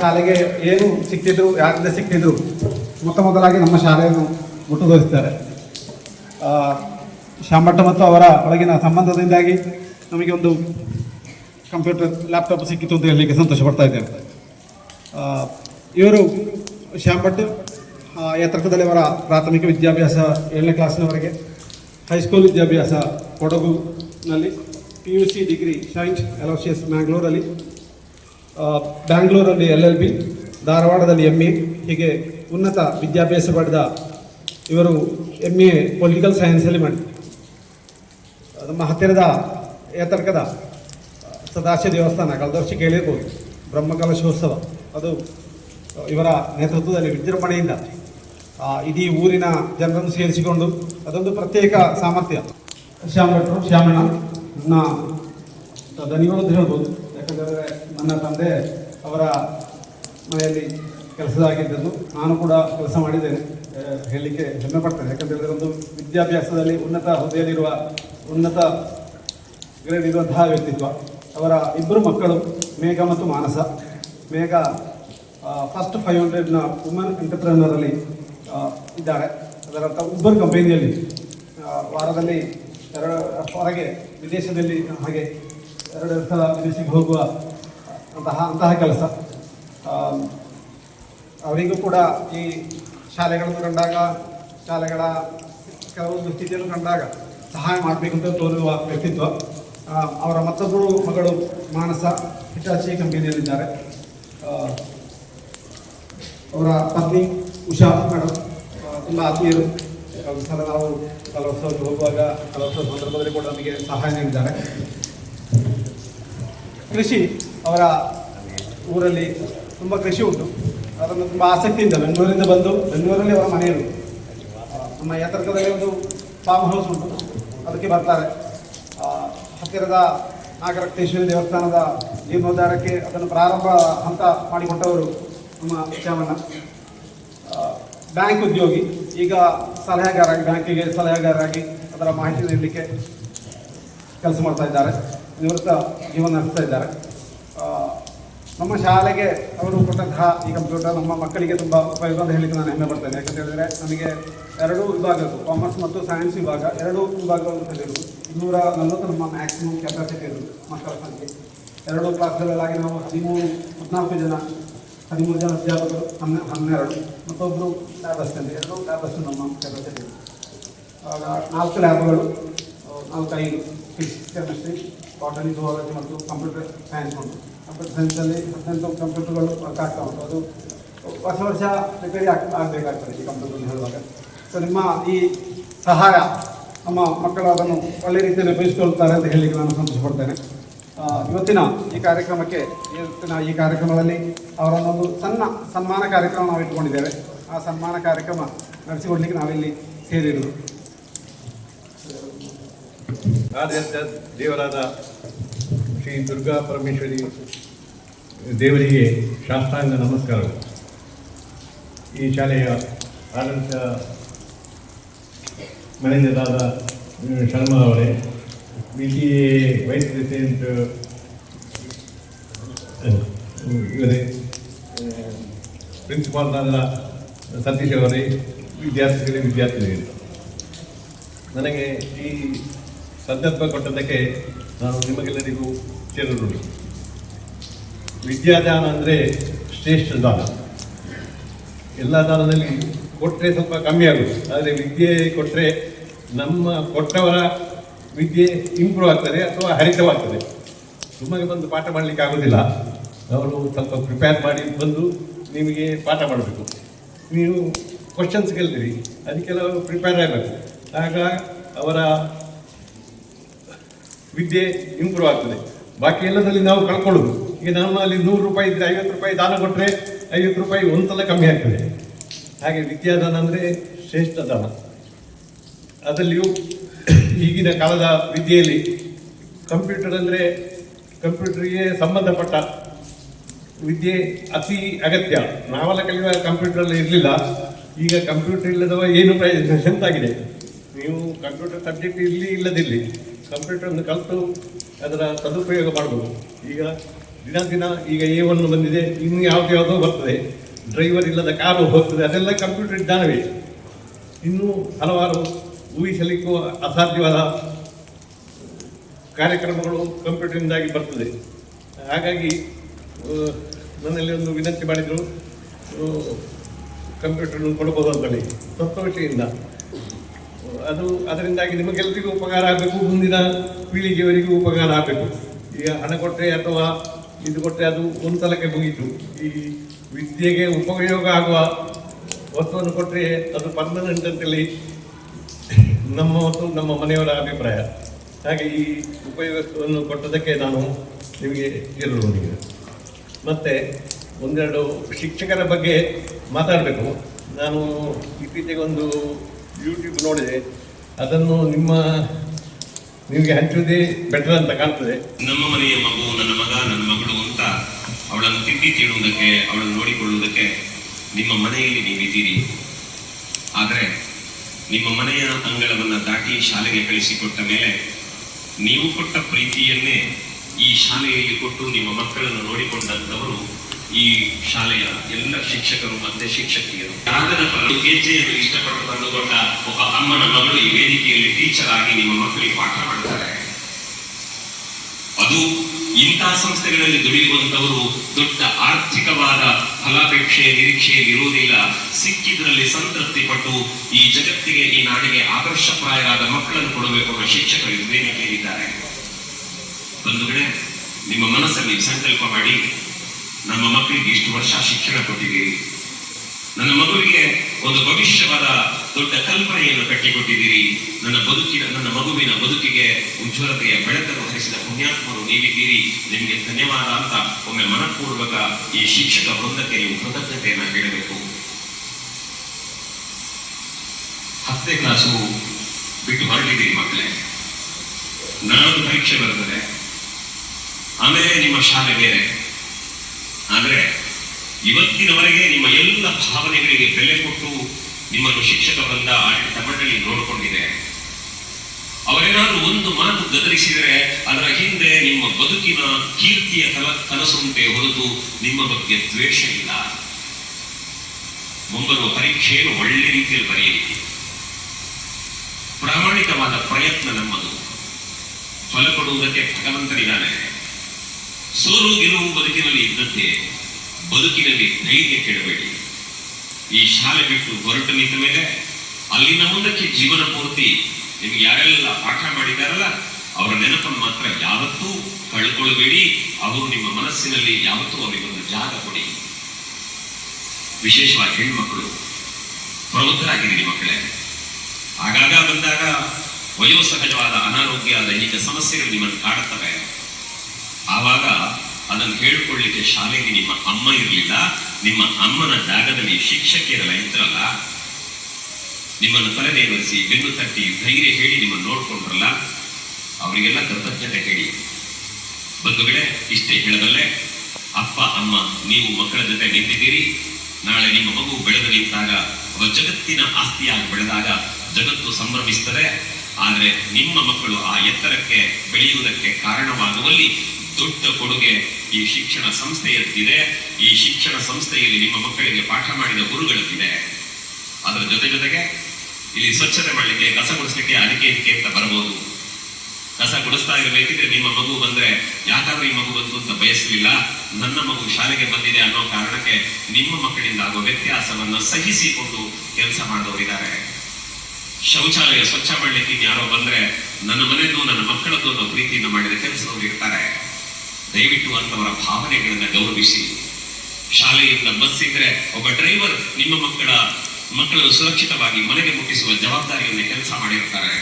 ಶಾಲೆಗೆ ಏನು ಸಿಕ್ತಿದ್ರು ಯಾರಿಂದ ಸಿಕ್ತಿದ್ರು ಮೊತ್ತ ಮೊದಲಾಗಿ ನಮ್ಮ ಶಾಲೆಯನ್ನು ಮುಟ್ಟು ಆ, ಶಾಮಟ್ಟ ಮತ್ತು ಅವರ ಒಳಗಿನ ಸಂಬಂಧದಿಂದಾಗಿ ನಮಗೆ ಒಂದು ಕಂಪ್ಯೂಟರ್ ಲ್ಯಾಪ್ಟಾಪ್ ಸಿಕ್ಕಿತು ಅಂತ ಹೇಳಲಿಕ್ಕೆ ಸಂತೋಷ ಪಡ್ತಾ ಇದ್ದೇವೆ ಇವರು ಶ್ಯಾಮ್ ಎತ್ತರಕದಲ್ಲಿ ಅವರ ಪ್ರಾಥಮಿಕ ವಿದ್ಯಾಭ್ಯಾಸ ಏಳನೇ ಕ್ಲಾಸ್ನವರೆಗೆ ಹೈಸ್ಕೂಲ್ ವಿದ್ಯಾಭ್ಯಾಸ ಕೊಡಗುನಲ್ಲಿ P U C degree science Aloysius ಮ್ಯಾಂಗ್ಳೂರಲ್ಲಿ ಬ್ಯಾಂಗ್ಳೂರಲ್ಲಿ ಎಲ್ ಎಲ್ ಬಿ ಧಾರವಾಡದಲ್ಲಿ ಎಂ ಎ ಹೀಗೆ ಉನ್ನತ ವಿದ್ಯಾಭ್ಯಾಸ ಪಡೆದ ಇವರು ಎಂ ಎ ಪೊಲಿಟಿಕಲ್ ಸೈನ್ಸಲ್ಲಿ ಮಾಡಿ. ನಮ್ಮ ಹತ್ತಿರದ ಏತರ್ಕದ ಸದಾಶಿವ ದೇವಸ್ಥಾನ ಕಳೆದ ವರ್ಷ ಕೇಳಿರ್ಬೋದು ಬ್ರಹ್ಮಕಲಶೋತ್ಸವ ಅದು ಇವರ ನೇತೃತ್ವದಲ್ಲಿ ವಿಜೃಂಭಣೆಯಿಂದ ಇಡೀ ಊರಿನ ಜನರನ್ನು ಸೇರಿಸಿಕೊಂಡು ಅದೊಂದು ಪ್ರತ್ಯೇಕ ಸಾಮರ್ಥ್ಯ. ಶ್ಯಾಮ್ ಭಟ್ರು ಶ್ಯಾಮಣ್ಣ ನನ್ನ ಧನಿಗಳು ಅಂತ ಹೇಳ್ಬೋದು. ಯಾಕಂದರೆ ನನ್ನ ತಂದೆ ಅವರ ಮನೆಯಲ್ಲಿ ಕೆಲಸದಾಗಿದ್ದದ್ದು. ನಾನು ಕೂಡ ಕೆಲಸ ಮಾಡಿದ್ದೇನೆ. ಹೇಳಲಿಕ್ಕೆ ಹೆಮ್ಮೆ ಪಡ್ತೇನೆ ಯಾಕಂತ ಹೇಳಿದ್ರೆ ಒಂದು ವಿದ್ಯಾಭ್ಯಾಸದಲ್ಲಿ ಉನ್ನತ ಹುದ್ದೆಯಲ್ಲಿರುವ ಉನ್ನತ ಗ್ರೇಡ್ ಇರುವಂತಹ ವ್ಯಕ್ತಿತ್ವ. ಅವರ ಇಬ್ಬರು ಮಕ್ಕಳು, ಮೇಘ ಮತ್ತು ಮಾನಸ. ಮೇಘ ಫಸ್ಟ್ ಫೈವ್ ಹಂಡ್ರೆಡ್ನ ವುಮನ್ ಎಂಟರ್ಪ್ರನರಲ್ಲಿ ಇದ್ದಾರೆ ಅದರರ್ಥ ಉಬ್ಬರ್ ಕಂಪನಿಯಲ್ಲಿ ವಾರದಲ್ಲಿ ಎರಡು, ಹೊರಗೆ ವಿದೇಶದಲ್ಲಿ ಹಾಗೆ ಎರಡು ಸಲ ವಿದೇಶಕ್ಕೆ ಹೋಗುವ ಅಂತಹ ಅಂತಹ ಕೆಲಸ. ಅವರಿಗೂ ಕೂಡ ಈ ಶಾಲೆಗಳನ್ನು ಕಂಡಾಗ, ಶಾಲೆಗಳ ಕೆಲವೊಂದು ಸ್ಥಿತಿಯನ್ನು ಕಂಡಾಗ ಸಹಾಯ ಮಾಡಬೇಕಂತ ತೋರುವ ವ್ಯಕ್ತಿತ್ವ. ಅವರ ಮತ್ತೊಬ್ಬರು ಮಗಳು ಮಾನಸ ಹಿಟಾಚಿ ಕಂಪನಿಯಲ್ಲಿದ್ದಾರೆ. ಅವರ ಪತ್ನಿ ಉಷಾ ಮೇಡಮ್ ತುಂಬ ಆತ್ಮೀಯರು. ಒಂದು ಸಲ ನಾವು ಕಲೋತ್ಸವಕ್ಕೆ ಹೋಗುವಾಗ, ಕಲೋತ್ಸವ ಸಂದರ್ಭದಲ್ಲಿ ಕೂಡ ನಮಗೆ ಸಹಾಯ ನೀಡಿದ್ದಾರೆ. ಕೃಷಿ ಅವರ ಊರಲ್ಲಿ ತುಂಬ ಕೃಷಿ ಉಂಟು. ಅದನ್ನು ತುಂಬ ಆಸಕ್ತಿಯಿಂದ ಬೆಂಗಳೂರಿಂದ ಬಂದು ಬೆಂಗಳೂರಲ್ಲಿ ಅವರ ಮನೆಯರು ಆ, ನಮ್ಮ ಯತರ್ಕದಲ್ಲಿ ಒಂದು ಫಾರ್ಮ್ ಹೌಸ್ ಉಂಟು. ಅದಕ್ಕೆ ಬರ್ತಾರೆ. ಹತ್ತಿರದ ನಾಗರಕ್ತೇಶ್ವರಿ ದೇವಸ್ಥಾನದ ಜೀರ್ಣೋದ್ಧಾರಕ್ಕೆ ಅದನ್ನು ಪ್ರಾರಂಭ ಹಂತ ಮಾಡಿಕೊಟ್ಟವರು ನಮ್ಮ ಶ್ಯಾಮಣ್ಣ. ಆ, ಬ್ಯಾಂಕ್ ಉದ್ಯೋಗಿ. ಈಗ ಸಲಹೆಗಾರಾಗಿ ಬ್ಯಾಂಕಿಗೆ ಸಲಹೆಗಾರರಾಗಿ ಅದರ ಮಾಹಿತಿ ನೀಡಲಿಕ್ಕೆ ಕೆಲಸ ಮಾಡ್ತಾ ಇದ್ದಾರೆ. ನಿವೃತ್ತ ಜೀವನ ನಡೆಸ್ತಾ ಇದ್ದಾರೆ. ನಮ್ಮ ಶಾಲೆಗೆ ಅವರು ಕೊಟ್ಟಂತಹ ಈ ಕಂಪ್ಯೂಟರ್ ನಮ್ಮ ಮಕ್ಕಳಿಗೆ ತುಂಬ ಉಪಯೋಗ ಅಂತ ಹೇಳಿಕ್ಕೆ ನಾನು ಹೆಮ್ಮೆ ಪಡ್ತೇನೆ. ಯಾಕಂತ ಹೇಳಿದರೆ ನನಗೆ ಎರಡು ವಿಭಾಗಗಳು ಕಾಮರ್ಸ್ ಮತ್ತು ಸೈನ್ಸ್ ವಿಭಾಗ, ಎರಡು ವಿಭಾಗಗಳು ಕಲಿಯೋದು ಇನ್ನೂರ ನಲವತ್ತು ನಮ್ಮ ಮ್ಯಾಕ್ಸಿಮಮ್ ಕೆಪಾಸಿಟಿ ಇರೋದು ಮಕ್ಕಳ ಸಂಖ್ಯೆ ಎರಡು ಕ್ಲಾಸ್ಗಳಲ್ಲಾಗಿ ನಾವು ಹದಿಮೂರು, ಹದಿನಾಲ್ಕು ಜನ, ಹದಿಮೂರು ಜನ ಅಧ್ಯಾಪಕರು, ಹನ್ನೆ, ಹನ್ನೆರಡು ಮತ್ತೊಬ್ಬರು ಲ್ಯಾಬಸ್ ಅಂತ ಎರಡು ಲ್ಯಾಬಸ್ ನಮ್ಮ ಕೆಪಾಸಿಟಿ ಆಗ ನಾಲ್ಕು ಲ್ಯಾಬ್ಗಳು ನಾಲ್ಕು ಐದು ಫಿಸಿಕ್ಸ್ ಕೆಮಿಸ್ಟ್ರಿ ಬಾಟನಿ ಜುವಾಲಜಿ ಮತ್ತು ಕಂಪ್ಯೂಟರ್ ಸೈನ್ಸ್ ಉಂಟು. ಕಂಪ್ಯೂಟರ್ ಹದಿನೆಂಟು ಕಂಪ್ಯೂಟರ್ಗಳು ವರ್ಕ್ ಆಗ್ತಾ ಉಂಟು. ಅದು ವರ್ಷ ವರ್ಷ ರಿಪೇರಿ ಆಗ್ ಆಗಬೇಕಾಗ್ತದೆ ಈ ಕಂಪ್ಯೂಟರ್ ಹೇಳುವಾಗ. ಸೊ ನಿಮ್ಮ ಈ ಸಹಾಯ ನಮ್ಮ ಮಕ್ಕಳು ಅದನ್ನು ಒಳ್ಳೆ ರೀತಿಯಲ್ಲಿ ಬಯಸ್ಕೊಳ್ತಾರೆ ಅಂತ ಹೇಳಿ ನಾನು ಸಂತೋಷ ಪಡ್ತೇನೆ ಇವತ್ತಿನ ಈ ಕಾರ್ಯಕ್ರಮಕ್ಕೆ, ಇವತ್ತಿನ ಈ ಕಾರ್ಯಕ್ರಮದಲ್ಲಿ ಅವರನ್ನೊಂದು ಸಣ್ಣ ಸನ್ಮಾನ ಕಾರ್ಯಕ್ರಮ ನಾವು ಇಟ್ಕೊಂಡಿದ್ದೇವೆ ಆ ಸನ್ಮಾನ ಕಾರ್ಯಕ್ರಮ ನಡೆಸಿಕೊಡ್ಲಿಕ್ಕೆ ನಾವಿಲ್ಲಿ ಸೇರಿರುವುದು ದೇವರಾದ ಶ್ರೀ ದುರ್ಗಾ ಪರಮೇಶ್ವರಿ ದೇವರಿಗೆ ಶಾಸ್ತ್ರಾಂಗ ನಮಸ್ಕಾರ. ಈ ಶಾಲೆಯ ಆಡಳಿತ ಮ್ಯಾನೇಜರಾದ ಶರ್ಮಾ ಅವರೇ B T A vice president, ಇವರೇ ಪ್ರಿನ್ಸಿಪಾಲ್ರಾದ ಸತೀಶ್ ಅವರೇ, ವಿದ್ಯಾರ್ಥಿಗಳೇ ವಿದ್ಯಾರ್ಥಿನಿಯರು ನನಗೆ ಈ ಸಂದರ್ಭ ಕೊಟ್ಟದಕ್ಕೆ ನಾನು ನಿಮಗೆಲ್ಲರಿಗೂ ಚಿರಋಣಿ ವಿದ್ಯಾದಾನ ಅಂದರೆ ಶ್ರೇಷ್ಠ ದಾನ. ಎಲ್ಲ ದಾನದಲ್ಲಿ ಕೊಟ್ಟರೆ ಸ್ವಲ್ಪ ಕಮ್ಮಿ ಆಗುತ್ತೆ. ಆದರೆ ವಿದ್ಯೆ ಕೊಟ್ಟರೆ ನಮ್ಮ ಕೊಟ್ಟವರ ವಿದ್ಯೆ ಇಂಪ್ರೂವ್ ಆಗ್ತದೆ ಅಥವಾ ಹರಿತವಾಗ್ತದೆ. ಸುಮ್ಮನೆ ಬಂದು ಪಾಠ ಮಾಡಲಿಕ್ಕೆ ಆಗೋದಿಲ್ಲ. ಅವರು ಸ್ವಲ್ಪ ಪ್ರಿಪೇರ್ ಮಾಡಿ ಬಂದು ನಿಮಗೆ ಪಾಠ ಮಾಡಬೇಕು. ನೀವು ಕ್ವಶನ್ಸ್ ಕೇಳ್ತೀರಿ. ಅದಕ್ಕೆಲ್ಲ ಪ್ರಿಪೇರ್ ಆಗಬೇಕು. ಆಗ ಅವರ ವಿದ್ಯೆ ಇಂಪ್ರೂವ್ ಆಗ್ತದೆ. ಬಾಕಿ ಎಲ್ಲದಲ್ಲಿ ನಾವು ಕಳ್ಕೊಳ್ಳೋದು. ಈಗ ನಮ್ಮಲ್ಲಿ ನೂರು ರೂಪಾಯಿ ಇದ್ರೆ ಐವತ್ತು ರೂಪಾಯಿ ದಾನ ಕೊಟ್ಟರೆ ಐವತ್ತು ರೂಪಾಯಿ ಒಂದ್ಸಲ ಕಮ್ಮಿ ಆಗ್ತದೆ. ಹಾಗೆ ವಿದ್ಯಾದಾನ ಅಂದರೆ ಶ್ರೇಷ್ಠ ದಾನ. ಅದರಲ್ಲಿಯೂ ಈಗಿನ ಕಾಲದ ವಿದ್ಯೆಯಲ್ಲಿ ಕಂಪ್ಯೂಟರ್ ಅಂದರೆ ಕಂಪ್ಯೂಟರ್ಗೆ ಸಂಬಂಧಪಟ್ಟ ವಿದ್ಯೆ ಅತಿ ಅಗತ್ಯ. ನಾವೆಲ್ಲ ಕಲಿಯುವ ಕಂಪ್ಯೂಟರ್ ಇರಲಿಲ್ಲ. ಈಗ ಕಂಪ್ಯೂಟರ್ ಇಲ್ಲದವ ಏನು ಪ್ರಯೋಜನ ಎಂತಾಗಿದೆ. ನೀವು ಕಂಪ್ಯೂಟರ್ ಸಬ್ಜೆಕ್ಟ್ ಇರಲಿ ಇಲ್ಲದಿರಲಿ. ಕಂಪ್ಯೂಟರ್ ಅನ್ನು ಕಲಿತು ಅದರ ಸದುಪಯೋಗ ಮಾಡಬಹುದು ಈಗ ದಿನ ದಿನ ಈಗ ಎ ಒನ್ ಬಂದಿದೆ, ಇನ್ನು ಯಾವ್ದು ಯಾವುದೋ ಬರ್ತದೆ. ಡ್ರೈವರ್ ಇಲ್ಲದ ಕಾರು ಹೋಗ್ತದೆ, ಅದೆಲ್ಲ ಕಂಪ್ಯೂಟರ್ ಜ್ಞಾನವೇ. ಇನ್ನೂ ಹಲವಾರು ಊಹಿಸಲಿಕ್ಕೂ ಅಸಾಧ್ಯವಾದ ಕಾರ್ಯಕ್ರಮಗಳು ಕಂಪ್ಯೂಟರಿಂದಾಗಿ ಬರ್ತದೆ. ಹಾಗಾಗಿ ನನ್ನಲ್ಲಿ ಒಂದು ವಿನಂತಿ ಮಾಡಿದರು ಕಂಪ್ಯೂಟರ್ ಕೊಡಬಹುದು ಅಂತೇಳಿ, ಸಂತೋಷದಿಂದ. ಅದು ಅದರಿಂದಾಗಿ ನಿಮಗೆಲ್ಲರಿಗೂ ಉಪಕಾರ ಆಗಬೇಕು, ಮುಂದಿನ ಪೀಳಿಗೆಯವರಿಗೂ ಉಪಕಾರ ಆಗಬೇಕು. ಈಗ ಹಣ ಕೊಟ್ಟರೆ ಅಥವಾ ಇದು ಕೊಟ್ಟರೆ ಅದು ಒಂದ್ಸಲಕ್ಕೆ ಮುಗೀತು. ಈ ವಿದ್ಯೆಗೆ ಉಪಯೋಗ ಆಗುವ ವಸ್ತುವನ್ನು ಕೊಟ್ಟರೆ ಅದು ಪರ್ಮನೆಂಟ್ ಅಂತೇಳಿ ನಮ್ಮ ಮತ್ತು ನಮ್ಮ ಮನೆಯವರ ಅಭಿಪ್ರಾಯ. ಹಾಗೆ ಈ ಉಪಯೋಗವನ್ನು ಕೊಟ್ಟದಕ್ಕೆ ನಾನು ನಿಮಗೆ ಗೆಲ್ಲುವುದು ಮತ್ತು ಒಂದೆರಡು ಶಿಕ್ಷಕರ ಬಗ್ಗೆ ಮಾತಾಡಬೇಕು. ನಾನು ಇತ್ತೀಚೆಗೆ ಒಂದು ಯೂಟ್ಯೂಬ್ ನೋಡಿದೆ. ಅದನ್ನು ನಿಮ್ಮ ನಿಮಗೆ ಹಂಚುವುದೇ ಬೆಟರ್ ಅಂತ ಕಾಣ್ತದೆ. ನಮ್ಮ ಮನೆಯ ಮಗು, ನನ್ನ ಮಗ, ನನ್ನ ಮಗಳು ಅಂತ ಅವಳನ್ನು ತಿಂಡಿ ತೀಡುವುದಕ್ಕೆ ಅವಳನ್ನು ನೋಡಿಕೊಳ್ಳುವುದಕ್ಕೆ ನಿಮ್ಮ ಮನೆಯಲ್ಲಿ ನೀವಿದ್ದೀರಿ. ಆದರೆ ನಿಮ್ಮ ಮನೆಯ ಅಂಗಳವನ್ನು ದಾಟಿ ಶಾಲೆಗೆ ಕಳಿಸಿಕೊಟ್ಟ ಮೇಲೆ ನೀವು ಕೊಟ್ಟ ಪ್ರೀತಿಯನ್ನೇ ಈ ಶಾಲೆಯಲ್ಲಿ ಕೊಟ್ಟು ನಿಮ್ಮ ಮಕ್ಕಳನ್ನು ನೋಡಿಕೊಂಡಂತವರು ಈ ಶಾಲೆಯ ಎಲ್ಲ ಶಿಕ್ಷಕರು ಮತ್ತೆ ಶಿಕ್ಷಕಿಯರು. ಯಾರ ಫಲ ಗೆಜ್ಜೆಯನ್ನು ಇಷ್ಟಪಟ್ಟು ತಂದುಕೊಂಡ ಒಬ್ಬ ಅಮ್ಮನ ಮಗಳು ಈ ವೇದಿಕೆಯಲ್ಲಿ ಟೀಚರ್ ಆಗಿ ನಿಮ್ಮ ಮಕ್ಕಳಿಗೆ ಪಾಠ ಮಾಡ್ತಾರೆ. ಅದು ಇಂತಹ ಸಂಸ್ಥೆಗಳಲ್ಲಿ ದುಡಿಯುವಂತವರು ದೊಡ್ಡ ಆರ್ಥಿಕವಾದ ಫಲಾಪೇಕ್ಷೆ, ನಿರೀಕ್ಷೆ ಇರುವುದಿಲ್ಲ ಸಿಕ್ಕಿದ್ರಲ್ಲಿ ಸಂತೃಪ್ತಿ ಪಟ್ಟು ಈ ಜಗತ್ತಿಗೆ, ಈ ನಾಡಿಗೆ ಆದರ್ಶಪ್ರಾಯರಾದ ಮಕ್ಕಳನ್ನು ಕೊಡಬೇಕು ಅನ್ನೋ ಶಿಕ್ಷಕರು ಒಂದು ಕಡೆ ನಿಮ್ಮ ಮನಸ್ಸಲ್ಲಿ ಸಂಕಲ್ಪ ಮಾಡಿ. ನಮ್ಮ ಮಕ್ಕಳಿಗೆ ಇಷ್ಟು ವರ್ಷ ಶಿಕ್ಷಣ ಕೊಟ್ಟಿದ್ದೀರಿ. ನನ್ನ ಮಗುವಿಗೆ ಒಂದು ಭವಿಷ್ಯವಾದ ದೊಡ್ಡ ಕಲ್ಪನೆಯನ್ನು ಕಟ್ಟಿಕೊಟ್ಟಿದ್ದೀರಿ. ನನ್ನ ಬದುಕಿನ, ನನ್ನ ಮಗುವಿನ ಬದುಕಿಗೆ ಉಜ್ವಲತೆಯ ಬೆಳಕನ್ನು ಹರಿಸಿದ ಪುಣ್ಯಾತ್ಮರು ನೀವಿದ್ದೀರಿ. ನಿಮಗೆ ಧನ್ಯವಾದ ಅಂತ ಒಮ್ಮೆ ಮನಪೂರ್ವಕ ಈ ಶಿಕ್ಷಕ ವೃಂದಕ್ಕೆ ನೀವು ಕೃತಜ್ಞತೆಯನ್ನು ಹೇಳಬೇಕು. ಹತ್ತನೇ ಕ್ಲಾಸು ಬಿಟ್ಟು ಹೊರಟಿದ್ದೀರಿ ಮಕ್ಕಳೇ. ನಾಳೊಂದು ಪರೀಕ್ಷೆ ಬರ್ತದೆ. ಆಮೇಲೆ ನಿಮ್ಮ ಶಾಲೆ ಬೇರೆ. ಆದ್ರೆ ಇವತ್ತಿನವರೆಗೆ ನಿಮ್ಮ ಎಲ್ಲ ಭಾವನೆಗಳಿಗೆ ಬೆಲೆ ಕೊಟ್ಟು ನಿಮ್ಮನ್ನು ಶಿಕ್ಷಕ ಬಂದ ಆಡಳಿತ ಮಂಡಳಿ ನೋಡಿಕೊಂಡಿದೆ. ಅವರೇನಾದ್ರೂ ಒಂದು ಮಾತು ಗದರಿಸಿದರೆ ಅದರ ಹಿಂದೆ ನಿಮ್ಮ ಬದುಕಿನ ಕೀರ್ತಿಯ ಕಲ ಕನಸುಂಟೆ ಹೊರತು ನಿಮ್ಮ ಬಗ್ಗೆ ದ್ವೇಷ ಇಲ್ಲ. ಮುಂಬರುವ ಪರೀಕ್ಷೆಯನ್ನು ಒಳ್ಳೆ ರೀತಿಯಲ್ಲಿ ಬರೆಯಿರಿ ಪ್ರಾಮಾಣಿಕವಾದ ಪ್ರಯತ್ನ ನಮ್ಮದು. ಫಲ ಕೊಡುವುದಕ್ಕೆ ಭಗವಂತನಿದ್ದಾನೆ. ಸೋಲು ಗೆಲುವು ಬದುಕಿನಲ್ಲಿ ಇದ್ದದ್ದೇ. ಬದುಕಿನಲ್ಲಿ ಧೈರ್ಯ ಕೆಡಬೇಡಿ. ಈ ಶಾಲೆ ಬಿಟ್ಟು ಹೊರಟು ನಿಂತ ಮೇಲೆ ಅಲ್ಲಿನ ಮುಂದಕ್ಕೆ ಜೀವನ ಪೂರ್ತಿ ನಿಮ್ಗೆ ಯಾರೆಲ್ಲ ಪಾಠ ಮಾಡಿದಾರಲ್ಲ, ಅವರ ನೆನಪನ್ನು ಮಾತ್ರ ಯಾವತ್ತೂ ಕಳ್ಕೊಳ್ಬೇಡಿ. ಅವರು ನಿಮ್ಮ ಮನಸ್ಸಿನಲ್ಲಿ ಯಾವತ್ತೂ ಅವರಿಗೊಂದು ಜಾಗ ಕೊಡಿ. ವಿಶೇಷವಾಗಿ ಹೆಣ್ಮಕ್ಕಳು ಪ್ರಬುದ್ಧರಾಗಿರಿ ಮಕ್ಕಳೇ. ಆಗಾಗ ಬಂದಾಗ ವಯೋಸಹಜವಾದ ಅನಾರೋಗ್ಯ, ದೈಹಿಕ ಸಮಸ್ಯೆಗಳು ನಿಮ್ಮನ್ನು ಕಾಡುತ್ತವೆ. ಆವಾಗ ಅದನ್ನು ಹೇಳಿಕೊಳ್ಳಿಕ್ಕೆ ಶಾಲೆಗೆ ನಿಮ್ಮ ಅಮ್ಮ ಇರಲಿಲ್ಲ, ನಿಮ್ಮ ಅಮ್ಮನ ಜಾಗದಲ್ಲಿ ಶಿಕ್ಷಕಿರಲ್ಲ ಇದ್ರಲ್ಲ. ನಿಮ್ಮನ್ನು ತಲೆದೇವರಿಸಿ ಬೆನ್ನು ತಟ್ಟಿ, ಧೈರ್ಯ ಹೇಳಿ ನಿಮ್ಮನ್ನು ನೋಡ್ಕೊಂಡ್ರಲ್ಲ, ಅವರಿಗೆಲ್ಲ ಕೃತಜ್ಞತೆ ಹೇಳಿ. ಬಂಧುಗಳೇ, ಇಷ್ಟೇ ಹೇಳಬಲ್ಲೆ, ಅಪ್ಪ, ಅಮ್ಮ, ನೀವು ಮಕ್ಕಳ ಜೊತೆ ನಿಂತಿದ್ದೀರಿ. ನಾಳೆ ನಿಮ್ಮ ಮಗು ಬೆಳೆದು ನಿಂತಾಗ ಜಗತ್ತಿನ ಆಸ್ತಿಯಾಗಿ ಬೆಳೆದಾಗ ಜಗತ್ತು ಸಂಭ್ರಮಿಸ್ತದೆ ಆದರೆ ನಿಮ್ಮ ಮಕ್ಕಳು ಆ ಎತ್ತರಕ್ಕೆ, ಬೆಳೆಯುವುದಕ್ಕೆ ಕಾರಣವಾಗುವಲ್ಲಿ ದೊಡ್ಡ ಕೊಡುಗೆ ಈ ಶಿಕ್ಷಣ ಸಂಸ್ಥೆಯದ್ದಿದೆ ಈ ಶಿಕ್ಷಣ ಸಂಸ್ಥೆಯಲ್ಲಿ ನಿಮ್ಮ ಮಕ್ಕಳಿಗೆ ಪಾಠ ಮಾಡಿದ ಗುರುಗಳದ್ದಿದೆ ಅದರ ಜೊತೆ ಜೊತೆಗೆ ಇಲ್ಲಿ ಸ್ವಚ್ಛತೆ ಮಾಡಲಿಕ್ಕೆ, ಕಸ ಗುಡಿಸ್ಲಿಕ್ಕೆ ಅದಕ್ಕೆ ಇದಕ್ಕೆ ಅಂತ ಬರಬಹುದು. ಕಸ ಗುಡಿಸ್ತಾ ಇರಬೇಕಿದ್ರೆ ನಿಮ್ಮ ಮಗು ಬಂದ್ರೆ, ಯಾಕಾದ್ರೂ ಈ ಮಗು ಬಂತು ಅಂತ ಬಯಸಲಿಲ್ಲ, ನನ್ನ ಮಗು ಶಾಲೆಗೆ ಬಂದಿದೆ ಅನ್ನೋ ಕಾರಣಕ್ಕೆ ನಿಮ್ಮ ಮಕ್ಕಳಿಂದ ಆಗುವ ವ್ಯತ್ಯಾಸವನ್ನು ಸಹಿಸಿಕೊಂಡು ಕೆಲಸ ಮಾಡುವವರಿದ್ದಾರೆ ಶೌಚಾಲಯ ಸ್ವಚ್ಛ ಮಾಡ್ಲಿಕ್ಕೆ ಯಾರೋ ಬಂದ್ರೆ, ನನ್ನ ಮನೆಯದು ನನ್ನ ಮಕ್ಕಳದ್ದು ಅನ್ನೋ ಪ್ರೀತಿಯನ್ನು ಮಾಡಿದ ಕೆಲಸದವರು ಇರ್ತಾರೆ. ದಯವಿಟ್ಟು ಅಂತವರ ಭಾವನೆಗಳನ್ನ ಗೌರವಿಸಿ. ಶಾಲೆಯಿಂದ ಬಸ್ ಇದ್ರೆ ಒಬ್ಬ ಡ್ರೈವರ್ ನಿಮ್ಮ ಮಕ್ಕಳ ಮಕ್ಕಳನ್ನು ಸುರಕ್ಷಿತವಾಗಿ ಮನೆಗೆ ಮುಟ್ಟಿಸುವ ಜವಾಬ್ದಾರಿಯನ್ನು ಕೆಲಸ ಮಾಡಿರ್ತಾರೆ.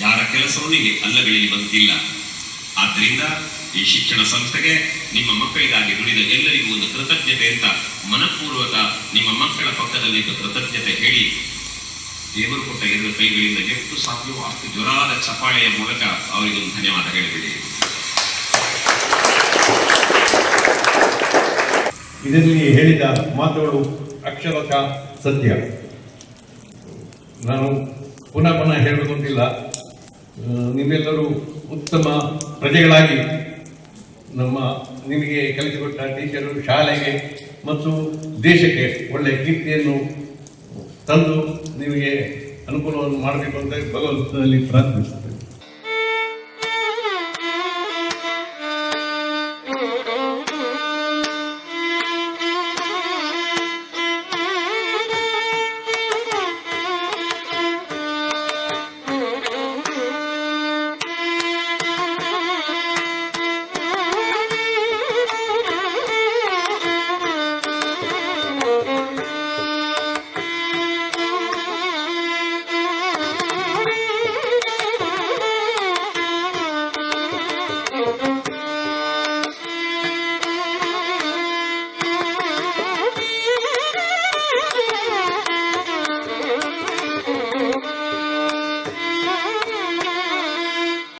ಯಾರ ಕೆಲಸವನ್ನು ಇಲ್ಲಿ ಅಲ್ಲಗಳಿಗೆ ಬಂದಿಲ್ಲ ಆದ್ರಿಂದ ಈ ಶಿಕ್ಷಣ ಸಂಸ್ಥೆಗೆ ನಿಮ್ಮ ಮಕ್ಕಳಿಗಾಗಿ ದುಡಿದ ಎಲ್ಲರಿಗೂ ಒಂದು ಕೃತಜ್ಞತೆ ಅಂತ ಮನಪೂರ್ವಕ ನಿಮ್ಮ ಮಕ್ಕಳ ಪಕ್ಕದಲ್ಲಿ ಕೃತಜ್ಞತೆ ಹೇಳಿ. ದೇವರು ಕೊಟ್ಟ ಎರಡು ಕೈಗಳಿಂದ ಎಷ್ಟು ಸಾಧ್ಯವೋ ಅಷ್ಟು ಜ್ವರಾದ ಚಪಾಳೆಯ ಮೂಲಕ ಅವರಿಗೊಂದು ಧನ್ಯವಾದ ಹೇಳಿಬಿಡಿ ಇದರಲ್ಲಿ ಹೇಳಿದ ಮಾತುಗಳು ಅಕ್ಷರಶಃ ಸತ್ಯ. ನಾನು ಪುನಃ ಪುನಃ ಹೇಳುವುದಿಲ್ಲ ನೀವೆಲ್ಲರೂ ಉತ್ತಮ ಪ್ರಜೆಗಳಾಗಿ ನಮ್ಮ ನಿಮಗೆ ಕಲಿಸಿಕೊಟ್ಟ ಟೀಚರು ಶಾಲೆಗೆ ಮತ್ತು ದೇಶಕ್ಕೆ ಒಳ್ಳೆಯ ಕೀರ್ತಿಯನ್ನು ತಂದು ನಿಮಗೆ ಅನುಕೂಲವನ್ನು ಮಾಡಬೇಕು ಅಂತ ಭಗವಂತನಲ್ಲಿ ಪ್ರಾರ್ಥಿಸುತ್ತೇನೆ.